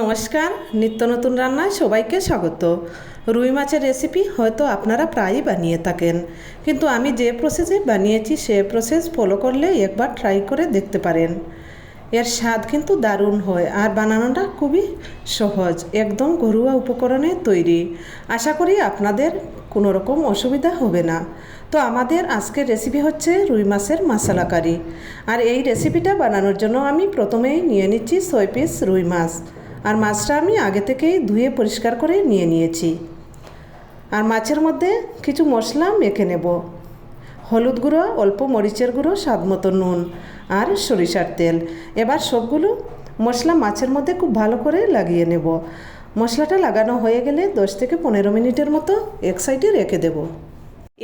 নমস্কার, নিত্য নতুন রান্নায় সবাইকে স্বাগত। রুই মাছের রেসিপি হয়তো আপনারা প্রায়ই বানিয়ে থাকেন, কিন্তু আমি যে প্রসেসে বানিয়েছি সে প্রসেস ফলো করলে একবার ট্রাই করে দেখতে পারেন। এর স্বাদ কিন্তু দারুণ হয় আর বানানোটা খুবই সহজ, একদম ঘরোয়া উপকরণে তৈরি। আশা করি আপনাদের কোনো রকম অসুবিধা হবে না। তো আমাদের আজকের রেসিপি হচ্ছে রুই মাছের মশলা কারি আর এই রেসিপিটা বানানোর জন্য আমি প্রথমেই নিয়ে নিচ্ছি ছয় পিস রুই মাছ। আর মাছটা আমি আগে থেকেই ধুয়ে পরিষ্কার করে নিয়ে নিয়েছি। আর মাছের মধ্যে কিছু মশলা মেখে নেব। হলুদ গুঁড়ো, অল্প মরিচের গুঁড়ো, স্বাদ মতো নুন আর সরিষার তেল। এবার সবগুলো মশলা মাছের মধ্যে খুব ভালো করে লাগিয়ে নেব। মশলাটা লাগানো হয়ে গেলে দশ থেকে পনেরো মিনিটের মতো এক সাইডে রেখে দেব।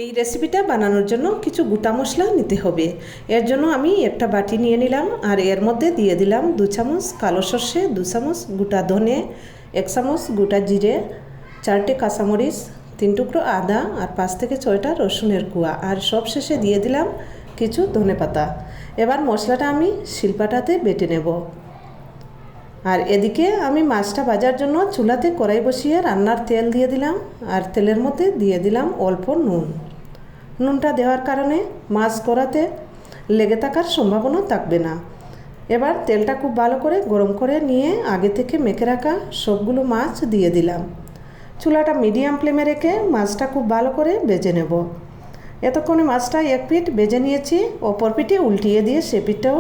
এই রেসিপিটা বানানোর জন্য কিছু গোটা মশলা নিতে হবে। এর জন্য আমি একটা বাটি নিয়ে নিলাম আর এর মধ্যে দিয়ে দিলাম দু চামচ কালো সর্ষে, দু চামচ গোটা ধনে, এক চামচ গোটা জিরে, চারটে কাঁচামরিচ, তিন টুকরো আদা আর পাঁচ থেকে ছয়টা রসুনের কুয়া আর সব শেষে দিয়ে দিলাম কিছু ধনে পাতা এবার মশলাটা আমি শিল্পাটাতে বেটে নেব। আর এদিকে আমি মাছটা ভাজার জন্য চুলাতে কড়াই বসিয়ে রান্নার তেল দিয়ে দিলাম আর তেলের মধ্যে দিয়ে দিলাম অল্প নুন। নুনটা দেওয়ার কারণে মাছ করাতে লেগে থাকার সম্ভাবনা থাকবে না। এবার তেলটা খুব ভালো করে গরম করে নিয়ে আগে থেকে মেখে রাখা সবগুলো মাছ দিয়ে দিলাম। চুলাটা মিডিয়াম ফ্লেমে রেখে মাছটা খুব ভালো করে বেজে নেব। এতক্ষণে মাছটা এক পিঠ বেজে নিয়েছি, অপর পিঠে উল্টিয়ে দিয়ে সে পিঠটাও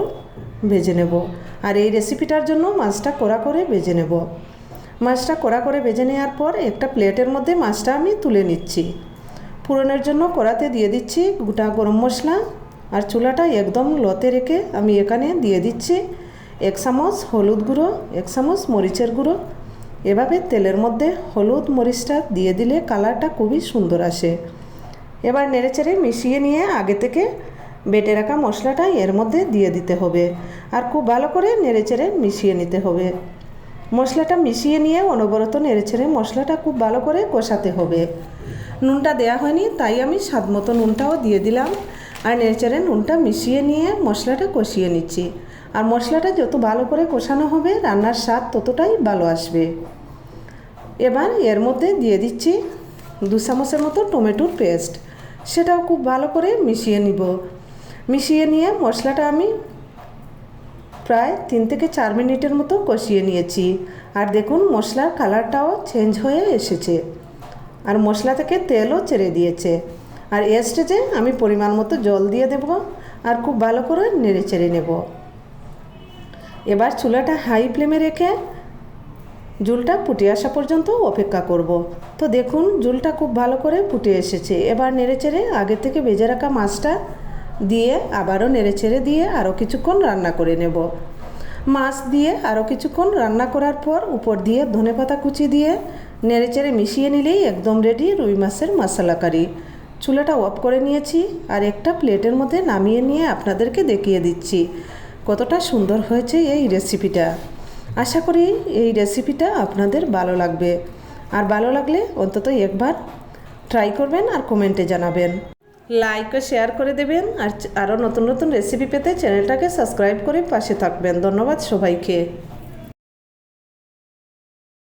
ভেজে নেব। আর এই রেসিপিটার জন্য মাছটা কড়া করে ভেজে নেব। মাছটা কড়া করে ভেজে নেওয়ার পর একটা প্লেটের মধ্যে মাছটা আমি তুলে নিচ্ছি। পুরনের জন্য কড়াতে দিয়ে দিচ্ছি গোটা গরম মশলা আর চুলাটা একদম লতে রেখে আমি এখানে দিয়ে দিচ্ছি এক চামচ হলুদ গুঁড়ো, এক চামচ মরিচের গুঁড়ো। এভাবে তেলের মধ্যে হলুদ মরিচটা দিয়ে দিলে কালারটা খুবই সুন্দর আসে। এবার নেড়েচেড়ে মিশিয়ে নিয়ে আগে থেকে বেটে রাখা মশলাটা এর মধ্যে দিয়ে দিতে হবে আর খুব ভালো করে নেড়েচেড়ে মিশিয়ে নিতে হবে। মশলাটা মিশিয়ে নিয়ে অনবরত নেড়েচেড়ে মশলাটা খুব ভালো করে কষাতে হবে। নুনটা দেয়া হয়নি, তাই আমি স্বাদ মতো নুনটাও দিয়ে দিলাম আর নেড়েচেড়ে নুনটা মিশিয়ে নিয়ে মশলাটা কষিয়ে নিচ্ছি। আর মশলাটা যত ভালো করে কষানো হবে, রান্নার স্বাদ ততটাই ভালো আসবে। এবার এর মধ্যে দিয়ে দিচ্ছি দু চামচের মতো টমেটোর পেস্ট। সেটাও খুব ভালো করে মিশিয়ে নিব। মিশিয়ে নিয়ে মশলাটা আমি প্রায় তিন থেকে চার মিনিটের মতো কষিয়ে নিয়েছি। আর দেখুন, মশলার কালারটাও চেঞ্জ হয়ে এসেছে। আর মশলা থেকে তেলও ছেড়ে দিয়েছে। আর এ স্টেজে আমি পরিমাণ মতো জল দিয়ে দেব আর খুব ভালো করে নেড়ে চেড়ে নেব। এবার চুলাটা হাই ফ্লেমে রেখে জুলটা ফুটে আসা পর্যন্ত অপেক্ষা করব। তো দেখুন জুলটা খুব ভালো করে ফুটে এসেছে। এবার নেড়ে চেড়ে আগে থেকে ভেজে রাখা মাছটা দিয়ে আবারও নেড়েচেড়ে দিয়ে আরও কিছুক্ষণ রান্না করে নেব। মাছ দিয়ে আরও কিছুক্ষণ রান্না করার পর উপর দিয়ে ধনেপাতা কুচি দিয়ে নেড়েচেড়ে মিশিয়ে নিলেই একদম রেডি রুই মাছের মশলা কারি। চুলাটা অফ করে নিয়েছি আর একটা প্লেটের মধ্যে নামিয়ে নিয়ে আপনাদেরকে দেখিয়ে দিচ্ছি কতটা সুন্দর হয়েছে এই রেসিপিটা আশা করি এই রেসিপিটা আপনাদের ভালো লাগবে। আর ভালো লাগলে অন্তত একবার ট্রাই করবেন আর কমেন্টে জানাবেন। লাইক ও শেয়ার করে দেবেন আর আরও নতুন নতুন রেসিপি পেতে চ্যানেলটাকে সাবস্ক্রাইব করে পাশে থাকবেন। ধন্যবাদ সবাইকে।